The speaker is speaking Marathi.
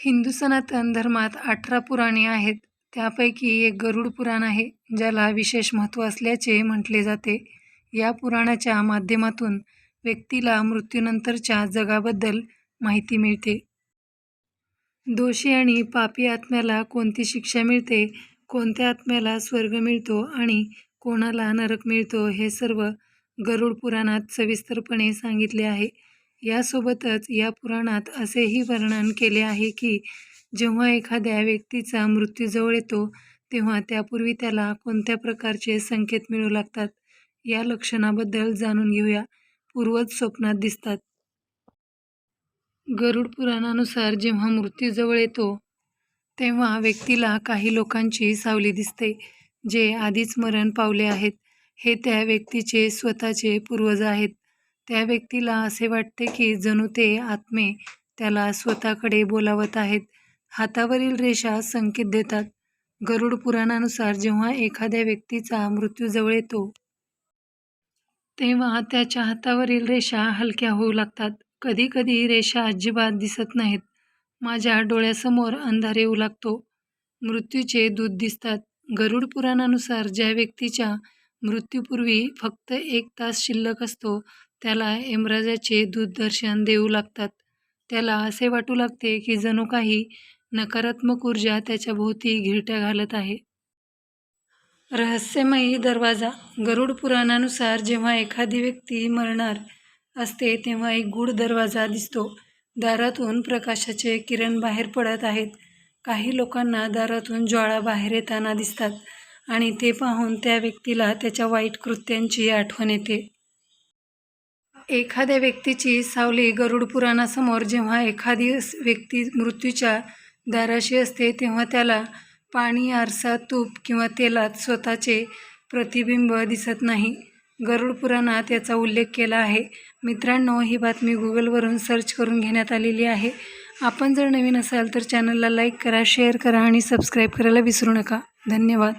हिंदू सनातन धर्मात अठरा पुराणे आहेत. त्यापैकी एक गरुड पुराण आहे ज्याला विशेष महत्त्व असल्याचे म्हटले जाते. या पुराणाच्या माध्यमातून व्यक्तीला मृत्यूनंतरच्या जगाबद्दल माहिती मिळते. दोषी आणि पापी आत्म्याला कोणती शिक्षा मिळते कोणत्या आत्म्याला स्वर्ग मिळतो आणि कोणाला नरक मिळतो हे सर्व गरुड पुराणात सविस्तरपणे सांगितले आहे. यासोबतच या पुराणात असेही वर्णन केले आहे की जेव्हा एखाद्या व्यक्तीचा मृत्यूजवळ येतो तेव्हा त्यापूर्वी त्याला कोणत्या प्रकारचे संकेत मिळू लागतात या लक्षणाबद्दल जाणून घेऊया. पूर्वज स्वप्नात दिसतात. गरुड पुराणानुसार जेव्हा मृत्यूजवळ येतो तेव्हा व्यक्तीला काही लोकांची सावली दिसते जे आधीच मरण पावले आहेत. हे त्या व्यक्तीचे स्वतःचे पूर्वज आहेत. त्या व्यक्तीला असे वाटते की जणू ते आत्मे त्याला स्वतःकडे बोलावत आहेत. हातावरील रेषा संकेत देतात. गरुड पुराणानुसार जेव्हा एखाद्या व्यक्तीचा मृत्यू जवळ येतो तेव्हा त्याच्या हातावरील रेषा हलक्या होऊ लागतात. कधी कधी रेषा अजिबात दिसत नाहीत. माझ्या डोळ्यासमोर अंधार येऊ लागतो. मृत्यूचे दूध दिसतात. गरुड पुराणानुसार ज्या व्यक्तीच्या मृत्यूपूर्वी फक्त एक तास शिल्लक असतो त्याला यमराजाचे दूरदर्शन देऊ लागतात. त्याला असे वाटू लागते की जणू काही नकारात्मक ऊर्जा त्याच्या भोवती घिरट्या घालत आहे. रहस्यमयी दरवाजा. गरुड पुराणानुसार जेव्हा एखादी व्यक्ती मरणार असते तेव्हा एक गूढ दरवाजा दिसतो. दारातून प्रकाशाचे किरण बाहेर पडत आहेत. काही लोकांना दारातून ज्वाळा बाहेर येताना दिसतात. आणि ते पाहून त्या व्यक्तीला त्याच्या वाईट कृत्यांची आठवण येते. एखाद्या व्यक्तीची सावली गरुड पुराणासमोर जेव्हा एखादी व्यक्ती मृत्यूच्या दाराशी असते तेव्हा त्याला पाणी आरसा तूप किंवा तेलात स्वतःचे प्रतिबिंब दिसत नाही. गरुड पुराणात याचा उल्लेख केला आहे. मित्रांनो ही बातमी गुगलवरून सर्च करून घेण्यात आलेली आहे. आपण जर नवीन असाल तर चॅनलला लाईक करा शेअर करा आणि सबस्क्राईब करायला विसरू नका. धन्यवाद.